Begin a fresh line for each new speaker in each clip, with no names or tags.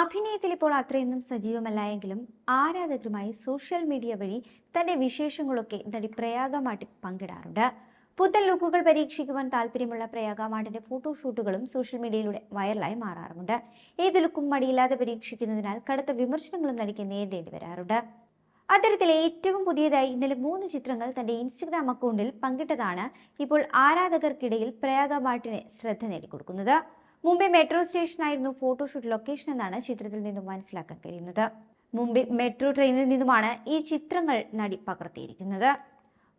അഭിനയത്തിൽ ഇപ്പോൾ അത്രയൊന്നും സജീവമല്ല എങ്കിലും ആരാധകരുമായി സോഷ്യൽ മീഡിയ വഴി തന്റെ വിശേഷങ്ങളൊക്കെ നടി പ്രയാഗ മാട്ടിൽ പങ്കിടാറുണ്ട്. പുത്തൻ ലുക്കുകൾ പരീക്ഷിക്കുവാൻ താല്പര്യമുള്ള പ്രയാഗ മാട്ടിന്റെ ഫോട്ടോഷൂട്ടുകളും സോഷ്യൽ മീഡിയയിലൂടെ വൈറലായി മാറാറുണ്ട് ഏത് ലുക്കും മടിയില്ലാതെ പരീക്ഷിക്കുന്നതിനാൽ കടുത്ത വിമർശനങ്ങളും നടിക്ക് നേരിടേണ്ടി വരാറുണ്ട്. അത്തരത്തിൽ ഏറ്റവും പുതിയതായി ഇന്നലെ മൂന്ന് ചിത്രങ്ങൾ തന്റെ ഇൻസ്റ്റഗ്രാം അക്കൗണ്ടിൽ പങ്കിട്ടതാണ് ഇപ്പോൾ ആരാധകർക്കിടയിൽ പ്രയാഗ മാട്ടിനെ ശ്രദ്ധ നേടിക്കൊടുക്കുന്നത്. മുംബൈ മെട്രോ സ്റ്റേഷനായിരുന്നു ഫോട്ടോഷൂട്ട് ലൊക്കേഷൻ എന്നാണ് ചിത്രത്തിൽ നിന്നും മനസ്സിലാക്കാൻ കഴിയുന്നത്. മുംബൈ മെട്രോ ട്രെയിനിൽ നിന്നുമാണ് ഈ ചിത്രങ്ങൾ നടി പകർത്തിയിരിക്കുന്നത്.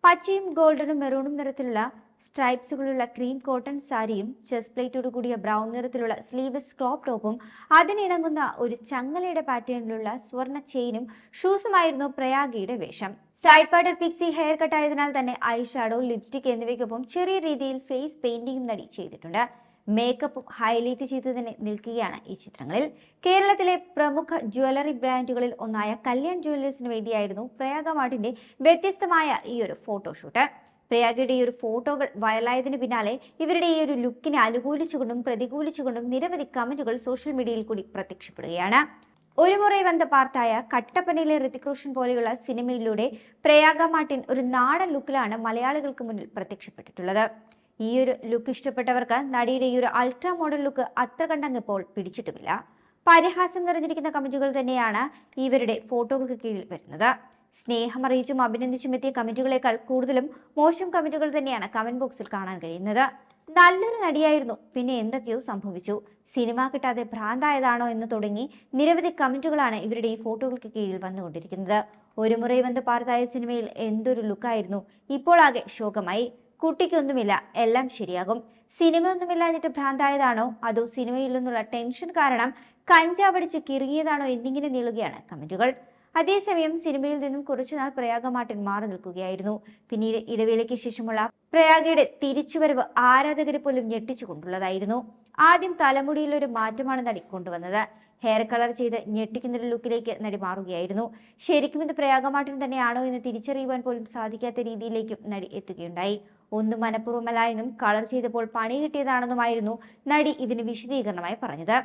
പച്ചയും ഗോൾഡനും മെറൂണും നിറത്തിലുള്ള സ്ട്രൈപ്സുകളുള്ള ക്രീം കോട്ടൺ സാരിയും ചെസ് പ്ലേറ്റോട് കൂടിയ ബ്രൗൺ നിറത്തിലുള്ള സ്ലീവ്ലെസ് ക്രോപ്പ് ടോപ്പും അതിനിണങ്ങുന്ന ഒരു ചങ്ങലയുടെ പാറ്റേണിലുള്ള സ്വർണ ചെയിനും ഷൂസുമായിരുന്നു പ്രയാഗിയുടെ വേഷം. Side parter pixie hair cut ആയതിനാൽ തന്നെ ഐഷാഡോ ഷാഡോ ലിപ്സ്റ്റിക് എന്നിവയ്ക്കൊപ്പം ചെറിയ രീതിയിൽ ഫേസ് പെയിന്റിംഗും നടി ചെയ്തിട്ടുണ്ട്. മേക്കപ്പും ഹൈലൈറ്റ് ചെയ്ത് തന്നെ നിൽക്കുകയാണ് ഈ ചിത്രങ്ങളിൽ. കേരളത്തിലെ പ്രമുഖ ജ്വല്ലറി ബ്രാൻഡുകളിൽ ഒന്നായ കല്യാൺ ജ്വല്ലേഴ്സിന് വേണ്ടിയായിരുന്നു പ്രയാഗ മാർട്ടിന്റെ വ്യത്യസ്തമായ ഈ ഒരു ഫോട്ടോഷൂട്ട് പ്രയാഗയുടെ ഈ ഒരു ഫോട്ടോകൾ വൈറലായതിനു പിന്നാലെ ഇവരുടെ ഈ ഒരു ലുക്കിനെ അനുകൂലിച്ചുകൊണ്ടും പ്രതികൂലിച്ചുകൊണ്ടും നിരവധി കമന്റുകൾ സോഷ്യൽ മീഡിയയിൽ കൂടി പ്രത്യക്ഷപ്പെടുകയാണ്. ഒരു മുறை വന്ന പാർത്തായ കട്ടപ്പനയിലെ ഋതിക് റോഷൻ പോലെയുള്ള സിനിമയിലൂടെ പ്രയാഗ മാർട്ടിൻ ഒരു നാടൻ ലുക്കിലാണ് മലയാളികൾക്ക് മുന്നിൽ പ്രത്യക്ഷപ്പെട്ടിട്ടുള്ളത്. ഈ ഒരു ലുക്ക് ഇഷ്ടപ്പെട്ടവർക്ക് നടിയുടെ ഈ ഒരു അൾട്രാ മോഡൽ ലുക്ക് അത്ര കണ്ടങ്ങിപ്പോൾ പിടിച്ചിട്ടുമില്ല. പരിഹാസം നിറഞ്ഞിരിക്കുന്ന കമന്റുകൾ തന്നെയാണ് ഇവരുടെ ഫോട്ടോകൾക്ക് കീഴിൽ വരുന്നത്. സ്നേഹം അറിയിച്ചും അഭിനന്ദിച്ചും എത്തിയ കമന്റുകളേക്കാൾ കൂടുതലും മോശം കമന്റുകൾ തന്നെയാണ് കമന്റ് ബോക്സിൽ കാണാൻ കഴിയുന്നത്. നല്ലൊരു നടിയായിരുന്നു. പിന്നെ എന്തൊക്കെയോ സംഭവിച്ചു. സിനിമ കിട്ടാതെ ഭ്രാന്തായതാണോ എന്ന് തുടങ്ങി നിരവധി കമന്റുകളാണ് ഇവരുടെ ഈ ഫോട്ടോകൾക്ക് കീഴിൽ വന്നുകൊണ്ടിരിക്കുന്നത്. ഒരു മുறை വന്ന് പാർത്തായ സിനിമയിൽ എന്തൊരു ലുക്കായിരുന്നു ഇപ്പോൾ ആകെ ശോകമായി. കുട്ടിക്കൊന്നുമില്ല. എല്ലാം ശരിയാകും. സിനിമ ഒന്നുമില്ലാഞ്ഞിട്ട് ഭ്രാന്തായതാണോ? അതോ സിനിമയിൽ നിന്നുള്ള ടെൻഷൻ കാരണം കഞ്ചാവടിച്ച് കിറുങ്ങിയതാണോ എന്നിങ്ങനെ നീളുകയാണ് കമന്റുകൾ. അതേസമയം സിനിമയിൽ നിന്നും കുറച്ചുനാൾ പ്രയാഗമാട്ടൻ മാറി നിൽക്കുകയായിരുന്നു. പിന്നീട് ഇടവേളയ്ക്ക് ശേഷമുള്ള പ്രയാഗയുടെ തിരിച്ചുവരവ് ആരാധകരെ പോലും ഞെട്ടിച്ചുകൊണ്ടുള്ളതായിരുന്നു ആദ്യം തലമുടിയിൽ ഒരു മാറ്റമാണ് നടി കൊണ്ടുവന്നത്. ഹെയർ കളർ ചെയ്ത് ഞെട്ടിക്കുന്നൊരു ലുക്കിലേക്ക് നടി മാറുകയായിരുന്നു. ശരിക്കും ഇത് പ്രയാഗമാട്ടിന് തന്നെയാണോ എന്ന് തിരിച്ചറിയുവാൻ പോലും സാധിക്കാത്ത രീതിയിലേക്കും നടി എത്തുകയുണ്ടായി. ഒന്നും മനഃപൂർവമല്ല എന്നും കളർ ചെയ്തപ്പോൾ പണി കിട്ടിയതാണെന്നുമായിരുന്നു നടി ഇതിന് വിശദീകരണമായി പറഞ്ഞത്.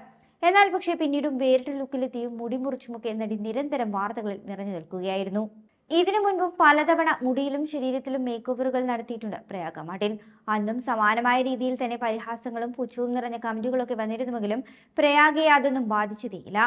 എന്നാൽ പക്ഷേ പിന്നീടും വേറിട്ട ലുക്കിലെത്തിയും മുടി മുറിച്ചുമൊക്കെ നടി നിരന്തരം വാർത്തകളിൽ നിറഞ്ഞു നിൽക്കുകയായിരുന്നു. ഇതിനു മുൻപും പലതവണ മുടിയിലും ശരീരത്തിലും മേക്ക് ഓവറുകൾ നടത്തിയിട്ടുണ്ട് പ്രയാഗ മാർട്ടിൻ. അന്നും സമാനമായ രീതിയിൽ തന്നെ പരിഹാസങ്ങളും പുച്ഛവും നിറഞ്ഞ കമന്റുകളൊക്കെ വന്നിരുന്നുവെങ്കിലും പ്രയാഗയെ അതൊന്നും ബാധിച്ചതേയില്ല.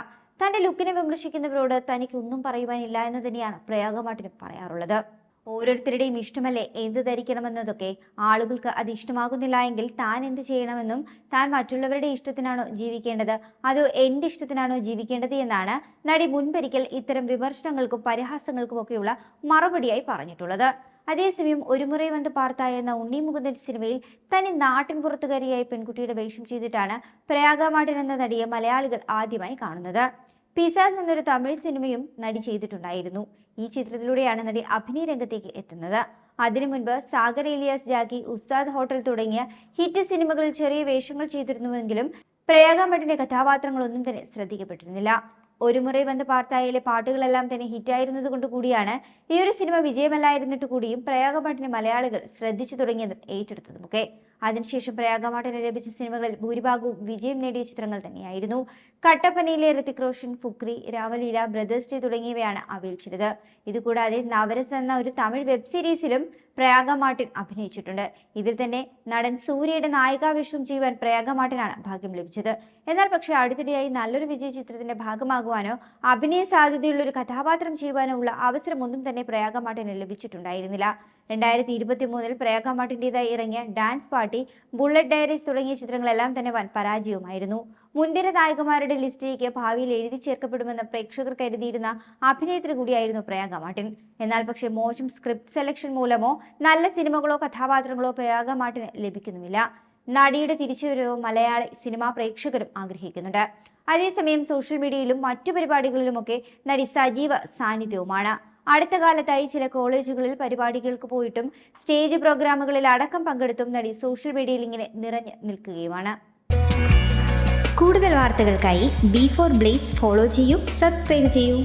തന്റെ ലുക്കിനെ വിമർശിക്കുന്നവരോട് തനിക്കൊന്നും പറയുവാനില്ല എന്ന് തന്നെയാണ് പ്രയാഗ മാർട്ടിന് പറയാറുള്ളത്. ഓരോരുത്തരുടെയും ഇഷ്ടമല്ലേ? എന്ത് ധരിക്കണമെന്നതൊക്കെ ആളുകൾക്ക് അത് ഇഷ്ടമാകുന്നില്ല എങ്കിൽ താൻ എന്ത് ചെയ്യണമെന്നും താൻ മറ്റുള്ളവരുടെ ഇഷ്ടത്തിനാണോ ജീവിക്കേണ്ടത്? അതോ എന്റെ ഇഷ്ടത്തിനാണോ ജീവിക്കേണ്ടത് എന്നാണ് നടി മുൻപൊരിക്കൽ ഇത്തരം വിമർശനങ്ങൾക്കും പരിഹാസങ്ങൾക്കും ഒക്കെയുള്ള മറുപടിയായി പറഞ്ഞിട്ടുള്ളത്. അതേസമയം ഒരു മുറി വന്ന് പാർത്തായ എന്ന ഉണ്ണി മുകുന്ദൻ സിനിമയിൽ തനി നാട്ടിൻ പുറത്തുകാരിയായി പെൺകുട്ടിയുടെ വേഷം ചെയ്തിട്ടാണ് പ്രയാഗമാടൻ എന്ന നടിയെ മലയാളികൾ ആദ്യമായി കാണുന്നത്. പിസാസ് എന്നൊരു തമിഴ് സിനിമയും നടി ചെയ്തിട്ടുണ്ടായിരുന്നു. ഈ ചിത്രത്തിലൂടെയാണ് നടി അഭിനയ രംഗത്തേക്ക് എത്തുന്നത്. അതിനു മുൻപ് സാഗർ ഇലിയാസ് ജാഗി ഉസ്താദ് ഹോട്ടൽ തുടങ്ങിയ ഹിറ്റ് സിനിമകളിൽ ചെറിയ വേഷങ്ങൾ ചെയ്തിരുന്നുവെങ്കിലും പ്രയാഗമഠിന്റെ കഥാപാത്രങ്ങളൊന്നും തന്നെ ശ്രദ്ധിക്കപ്പെട്ടിരുന്നില്ല. ഒരു മുറി വന്ന് പാർത്തായിലെ പാട്ടുകളെല്ലാം തന്നെ ഹിറ്റായിരുന്നത് കൊണ്ട് കൂടിയാണ് ഈ ഒരു സിനിമ വിജയമല്ലായിരുന്നിട്ട് കൂടിയും പ്രയാഗമഠിനെ മലയാളികൾ ശ്രദ്ധിച്ചു തുടങ്ങിയതും ഏറ്റെടുത്തതുമൊക്കെ. അതിനുശേഷം പ്രയാഗമാട്ടിന് ലഭിച്ച സിനിമകളിൽ ഭൂരിഭാഗവും വിജയം നേടിയ ചിത്രങ്ങൾ തന്നെയായിരുന്നു. കട്ടപ്പനയിലെ ഋതിക് റോഷൻ ഫുക്രി രാമലീല ബ്രദേഴ്സ് ഡേ തുടങ്ങിയവയാണ് അവയിൽ ചിലത് ഇതുകൂടാതെ നവരസ് എന്ന ഒരു തമിഴ് വെബ് സീരീസിലും പ്രയാഗ മാർട്ടിൻ അഭിനയിച്ചിട്ടുണ്ട്. ഇതിൽ തന്നെ നടൻ സൂര്യയുടെ നായികാവേഷം ചെയ്യുവാൻ പ്രയാഗ മാർട്ടിനാണ് ഭാഗ്യം ലഭിച്ചത്. എന്നാൽ പക്ഷേ അടുത്തിടെയായി നല്ലൊരു വിജയ ചിത്രത്തിന്റെ ഭാഗമാകുവാനോ അഭിനയ സാധ്യതയുള്ള ഒരു കഥാപാത്രം ചെയ്യുവാനോ ഉള്ള അവസരമൊന്നും തന്നെ പ്രയാഗ മാർട്ടിന് ലഭിച്ചിട്ടുണ്ടായിരുന്നില്ല. രണ്ടായിരത്തി ഇരുപത്തി മൂന്നിൽ ഇറങ്ങിയ ഡാൻസ് പാർട്ടി ബുള്ളറ്റ് ഡയറീസ് തുടങ്ങിയ ചിത്രങ്ങളെല്ലാം തന്നെ വൻ പരാജയവുമായിരുന്നു. മുൻനിര നായകന്മാരുടെ ലിസ്റ്റിലേക്ക് ഭാവിയിൽ എഴുതി ചേർക്കപ്പെടുമെന്ന് പ്രേക്ഷകർ കരുതിയിരുന്ന അഭിനേത്രി കൂടിയായിരുന്നു പ്രയാഗ മാർട്ടിൻ. എന്നാൽ പക്ഷേ മോശം സ്ക്രിപ്റ്റ് സെലക്ഷൻ മൂലമോ നല്ല സിനിമകളോ കഥാപാത്രങ്ങളോ പ്രയാഗ മാർട്ടിന് ലഭിക്കുന്നുമില്ല. നടിയുടെ തിരിച്ചുവരവ് മലയാളി സിനിമാ പ്രേക്ഷകരും ആഗ്രഹിക്കുന്നുണ്ട്. അതേസമയം സോഷ്യൽ മീഡിയയിലും മറ്റു പരിപാടികളിലുമൊക്കെ നടി സജീവ സാന്നിധ്യവുമാണ്. അടുത്ത കാലത്തായി ചില കോളേജുകളിൽ പരിപാടികൾക്ക് പോയിട്ടും സ്റ്റേജ് പ്രോഗ്രാമുകളിൽ അടക്കം പങ്കെടുത്തും നടി സോഷ്യൽ മീഡിയയിൽ ഇങ്ങനെ നിറഞ്ഞു നിൽക്കുകയുമാണ്. കൂടുതൽ വാർത്തകൾക്കായി ബി ഫോർ ബ്ലേസ് ഫോളോ ചെയ്യൂ സബ്സ്ക്രൈബ് ചെയ്യൂ.